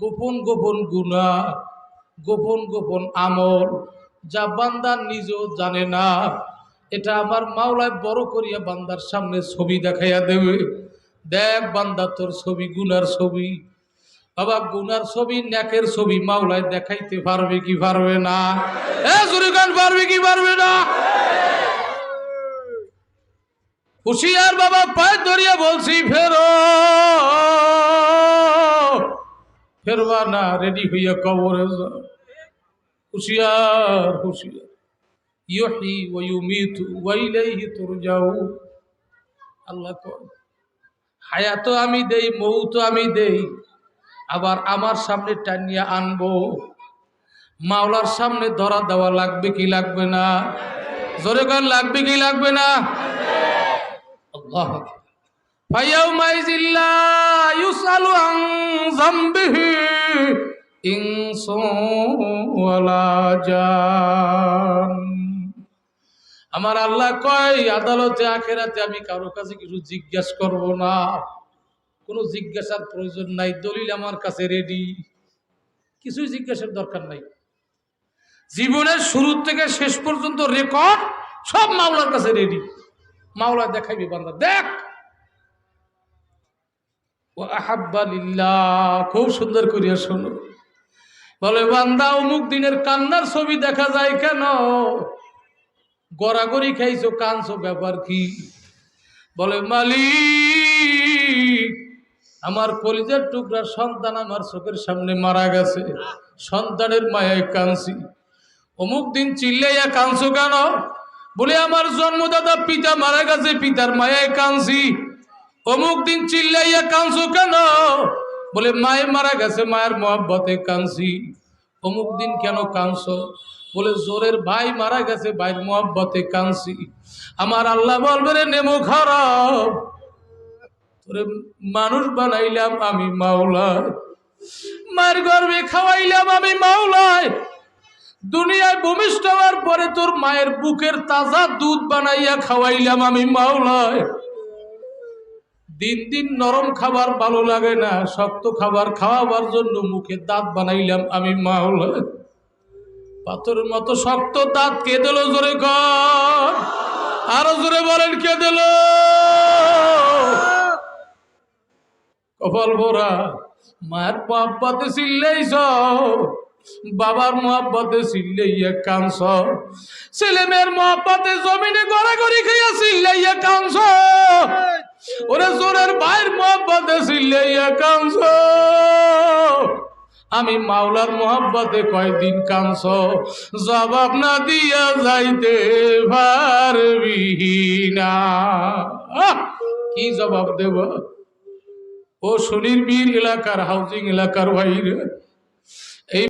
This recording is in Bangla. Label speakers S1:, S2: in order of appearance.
S1: গোপন গোপন গুণা, গোপন গোপন আমল যা বান্দার নিজেও জানে না। এটা আমার মাওলায় বড় করিয়া বান্দার সামনে ছবি দেখাইয়া দেবে। দেখ বান্দা, তোর ছবি গুনার ছবি। বাবা, গুনার ছবি, ন্যাকের ছবি মাওলায় দেখাইতে পারবে কি পারবে না? সুরিকান পারবে কি পারবে না? হুশিয়ার বাবা পায়ে ধরিয়া বলছি ফেরো ফেরবা না রেডি হইয়া কবরে যাও হুশিয়ার হুশিয়ার। ইয়হি ওয়া ইউমিতু ওয়া ইলাইহি তুরজাউন। আল্লাহ কয় হায়াতও আমি দেই মৌত আমি দেই, আবার আমার সামনে টানিয়া আনব। মাওলার সামনে ধরা দেওয়া লাগবে কি লাগবে না? জোরে গান লাগবে কি লাগবে না? আল্লাহ فيومئذ لا يسأل عن ذنبه إنس ولا جان আমার আল্লাহ কয় আদালতে আখেরাতে আমি কারো কাছে কিছু জিজ্ঞাসা করব না কোনো জিজ্ঞাসার প্রয়োজন নাই দলিল আমার কাছে রেডি কিছুই জিজ্ঞাসার দরকার নাই জীবনের শুরু থেকে শেষ পর্যন্ত রেকর্ড সব মাওলার কাছে রেডি মাওলা দেখাইবি বান্দা দেখ ও আহাব্বা লিল্লাহ, খুব সুন্দর করিয়া শোনো। বলে, বান্দা, অমুক দিনের কান্নার ছবি দেখা যায় কেন? গড়াগড়ি খাইছো কানছো ব্যাপার কি? বলে, মালিক, আমার কলিজার টুকরা সন্তান আমার চোখের সামনে মারা গেছে। সন্তানের মায়ায় কানছি অমুক দিন চিল্লাইয়া কানছো কেন? বলে, আমার জন্মদাতা পিতা মারা গেছে, পিতার মায়ায় কানছি অমুক দিন চিল্লাইয়া কানছো কেন? বলে মায়ে মারা গেছে, মায়ের মহব্বতে কানছি অমুক দিন কেন কানছো বলে, জোরের ভাই মারা গেছে, ভাইয়ের মহব্বতে কানছি আমার আল্লাহ বলবে রে, নেমো খারাপ। মানুষ বানাইলাম আমি মাওলায় মায়ের গর্বে খাওয়াইলাম আমি মাওলায়। দুনিয়ায় ভূমিষ্ঠ হওয়ার পরে তোর মায়ের বুকের তাজা দুধ বানাইয়া খাওয়াইলাম আমি মাওলায়। দিন দিন নরম খাবার ভালো লাগে না, শক্ত খাবার খাওয়াবার জন্য মুখে দাঁত বানাইলাম আমি মাওলায় পাথরের মতো শক্ত দাঁত কে দিল জোরে কর? আরও জোরে বলেন কে দিল? কপাল ভরা, মায়ের মহাব্বতে চিল্লাইছ বাবার মহাব্বতে চিল্লাইয়া কাঁদছ ছেলে মেয়ের মহাব্বতে জমিনে গড়াগড়ি খাইয়া চিল্লাইয়া কাঁদছ ওরে জোরের ভাইয়ের মহাব্বতে চিল্লাইয়া কাঁদছ। আমি মাওলার মোহাব্বতে কয়দিন কাঁদছ। জবাব না দিয়া যাইতে পারবি না। কি জবাব দেব? ও শনির বীর এলাকার, হাউজিং এলাকার বাইরে